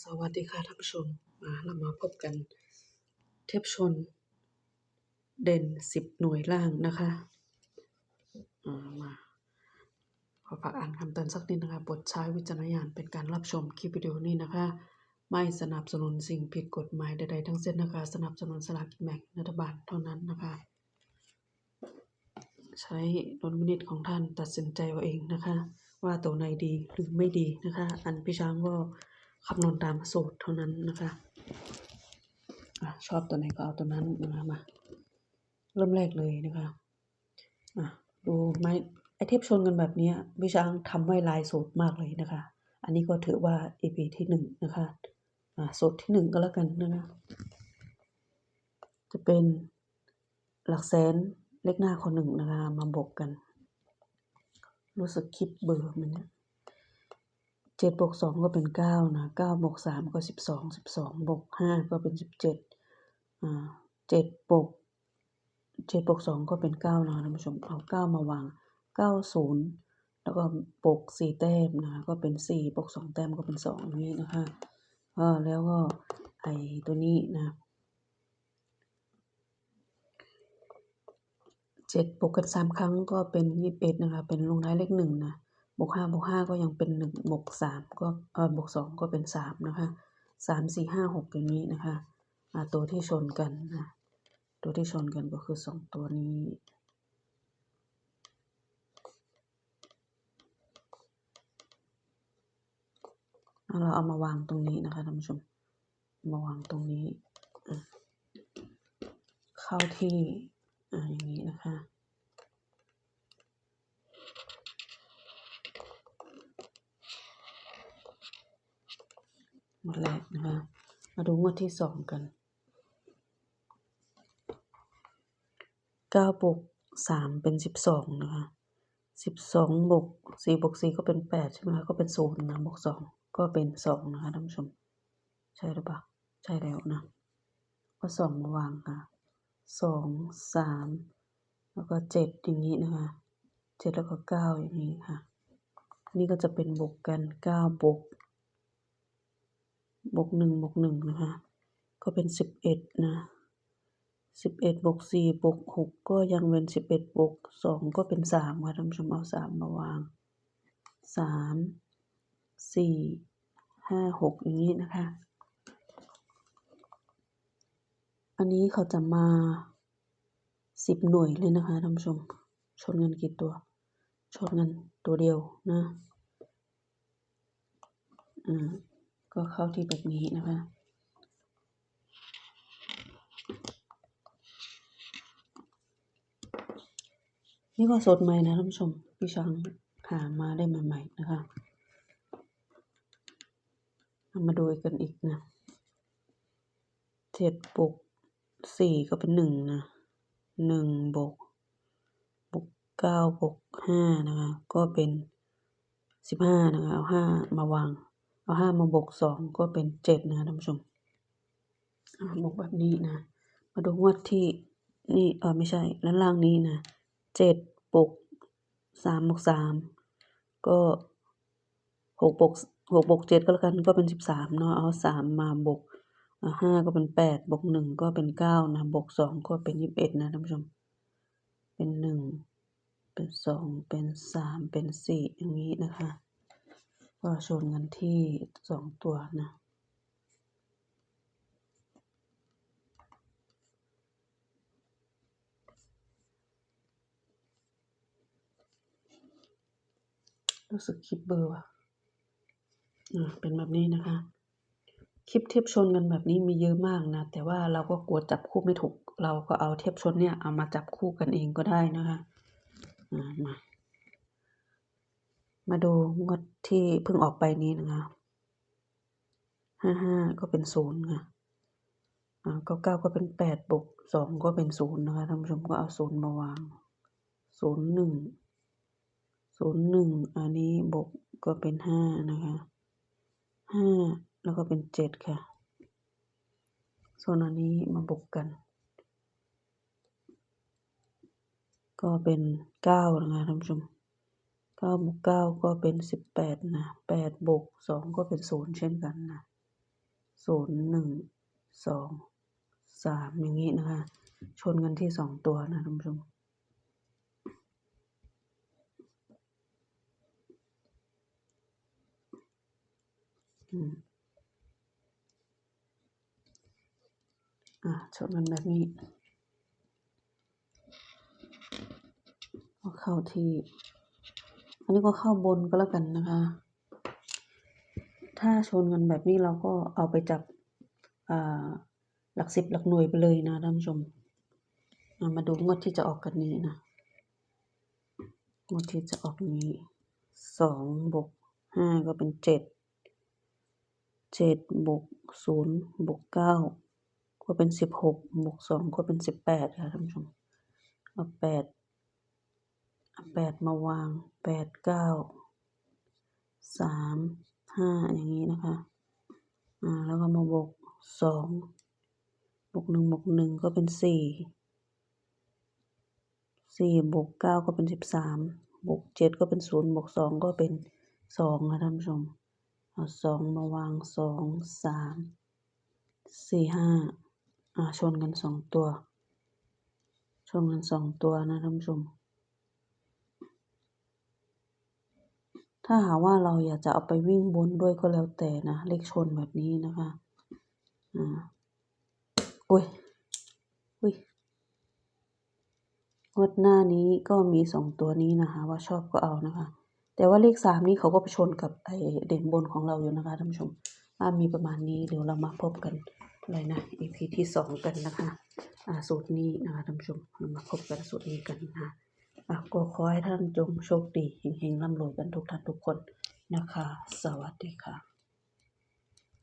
สวัสดีค่ะท่านผู้ชมมาเรามาพบกัน เทียบชน เด่นสิบหน่วยล่างนะคะมาขอฝากอ่านคำเตือนสักนิดนะคะโปรดใช้วิจารณญาณเป็นการรับชมคลิปวิดีโอนี้นะคะ ไม่สนับสนุนสิ่งผิดกฎหมายใดๆทั้งสิ้นนะคะ สนับสนุนสลากกินแบ่งรัฐบาลเท่านั้นนะคะ ใช้ดุลพินิจของท่านตัดสินใจเอาเองนะคะ ว่าตัวไหนดีหรือไม่ดีนะคะ อันพี่ช้างก็ คำนวณตามสูตรเท่านั้นนะคะอะชอบตัวไหนก็เอาตัวนั้นนะคะมา เริ่มแรกเลยนะคะอะดูไม้ไอเทปชนกันแบบนี้พี่ช้างทำไว้ลายสูตรมากเลยนะคะ อันนี้ก็ถือว่า EP ที่หนึ่งนะคะอะสูตรที่หนึ่งก็แล้วกันนะคะจะเป็นหลักแสนเลขหน้าคนหนึ่งนะคะมาบวกกัน รู้สึกคิดเบอร์มันเนี่ย เจ็ดบวกสองก็เป็นเก้านะเก้าบวกสามก็สิบสองสิบสองบวกห้าก็เป็นสิบเจ็ดอ่าเจ็ดบวกเจ็ดบวกสองก็เป็นเก้านะท่านผู้ชมเอาเก้ามาวางเก้าศูนย์แล้วก็บวกสี่แต้มนะก็เป็นสี่บวกสองแต้มก็เป็นสองนี้นะคะก็แล้วก็ไอตัวนี้นะเจ็ดบวกกันสามครั้งก็เป็นยี่สิบเอ็ดนะคะเป็นลงท้ายเลขหนึ่งนะ บวกห้าบวกห้าก็ยังเป็นหนึ่งบวกสามก็เออบวกสองก็เป็นสามนะคะสามสี่ห้าหกอย่างนี้นะคะอ่าตัวที่ชนกันนะตัวที่ชนกันก็คือสองตัวนี้เราเอามาวางตรงนี้นะคะท่านผู้ชมมาวางตรงนี้ เข้าที่อ่าอย่างนี้นะคะ หมดแรกนะคะ มาดูงวดที่สองกันเก้าบวกสามเป็นสิบสองนะคะสิบสองบวกสี่บวกสี่ก็เป็นแปดใช่ไหมคะก็เป็นศูนย์นะบวกสองก็เป็นสองนะคะท่านผู้ชม ใช่หรือเปล่า ใช่แล้วนะก็สองมาวางค่ะสองสามแล้วก็เจ็ดอย่างนี้นะคะเจ็ดแล้วก็เก้าอย่างนี้ค่ะ นี่ก็จะเป็นบวกกันเก้าบวก บวกหนึ่งบวกหนึ่งนะคะ ก็เป็นสิบเอ็ดนะสิบเอ็ดบวกสี่บวกหกก็ยังเป็นสิบเอ็ดบวกสองก็เป็นสามค่ะท่านผู้ชมเอาสามมาวางสามสี่ห้าหกอย่างนี้นะคะ อันนี้เขาจะมาสิบหน่วยเลยนะคะท่านผู้ชม ชนกันกี่ตัว ชนกันตัวเดียวนะอ่า ก็เข้าที่แบบนี้นะคะ นี่ก็สดใหม่นะท่านผู้ชม พี่ช้างหามาได้ใหม่ๆนะคะามาดูกันอีกนะเจ็ดบวกสี่ก็เป็นหนึ่งนะหนึ่งบวกบวกเก้าบวกห้านะคะ ก็เป็นสิบห้านะคะ เอาห้ามาวาง เอาห้ามาบวกสองก็เป็นเจ็ดนะท่านผู้ชมบวกแบบนี้นะ มาดูงวดที่นี่เออไม่ใช่ด้านล่างนี้นะเจ็ดบวกสามบวกสามก็หกบวกหกบวกเจ็ดก็แล้วกันก็เป็นสิบสามเนาะเอาสามมาบวกห้าก็เป็นแปดบวกหนึ่งก็เป็นเก้านะบวกสองก็เป็นยี่สิบเอ็ดนะท่านผู้ชม เป็นหนึ่งเป็นสองเป็นสามเป็นสี่อย่างนี้นะคะ ก็ชนกันที่สองตัวนะรู้สึกคลิปเบอร์ว่ะอ่าเป็นแบบนี้นะคะ คลิปเทียบชนกันแบบนี้มีเยอะมากนะ แต่ว่าเราก็กลัวจับคู่ไม่ถูก เราก็เอาเทียบชนเนี่ย เอามาจับคู่กันเองก็ได้นะคะ อ่า มา มาดูงวดที่เพิ่งออกไปนี้นะคะห้าห้าก็เป็นศูนย์ค่ะอ่าเก้าเก้าก็เป็นแปดบวกสองก็เป็นศูนย์นะคะท่านผู้ชมก็เอาศูนย์มาวางศูนย์หนึ่งศูนย์หนึ่งอันนี้บวกก็เป็นห้านะคะห้าแล้วก็เป็นเจ็ดค่ะ ส่วนอันนี้มาบวกกัน ก็เป็นเก้านะคะท่านผู้ชม ก้าบวกเก้าก็เป็นสิบแปดนะแปดบวกสองก็เป็นศูนย์เช่นกันนะศูนย์หนึ่งสองสามอย่างนี้นะคะ ชนกันที่สองตัวนะท่านผู้ชมอะชนกันแบบนี้เข้าที่ อันนี้ก็เข้าบนก็แล้วกันนะคะ ถ้าชนกันแบบนี้เราก็เอาไปจับหลักสิบหลักหน่วยไปเลยนะท่านผู้ชม มาดูงวดที่จะออกกันนี้นะงวดที่จะออกนี้สองบวกห้าก็เป็นเจ็ดเจ็ดบวกศูนย์บวกเก้าก็เป็นสิบหกบวกสองก็เป็นสิบแปดค่ะท่านผู้ชมเอาแปด แปดมาวางแปดเก้าสามห้าอย่างนี้นะคะอ่าแล้วก็มาบวกสองบวกหนึ่งบวกหนึ่งก็เป็นสี่สี่บวกเก้าก็เป็นสิบสามบวกเจ็ดก็เป็นศูนย์บวกสองก็เป็นสองค่ะท่านผู้ชมเอาสองมาวางสองสามสี่ห้าอ่าชนกันสองตัว ชนกันสองตัวนะท่านผู้ชม ถ้าหากว่าเราอยากจะเอาไปวิ่งบนด้วยก็แล้วแต่นะ เลขชนแบบนี้นะคะอ่าอุ้ยอุ้ยงวดหน้านี้ก็มีสองตัวนี้นะคะ ว่าชอบก็เอานะคะ แต่ว่าเลขสามนี้เขาก็ไปชนกับไอเด่นบนของเราอยู่นะคะท่านผู้ชมอ่ามีประมาณนี้เดี๋ยวเรามาพบกันอะไรนะ EP ที่สองกันนะคะ อ่าสูตรนี้นะคะท่านผู้ชมเรามาพบกันสูตรนี้กันนะคะอะ ก็ขอให้ท่านจงโชคดีเฮงๆร่ำรวยกันทุกท่านทุกคนนะคะ สวัสดีค่ะ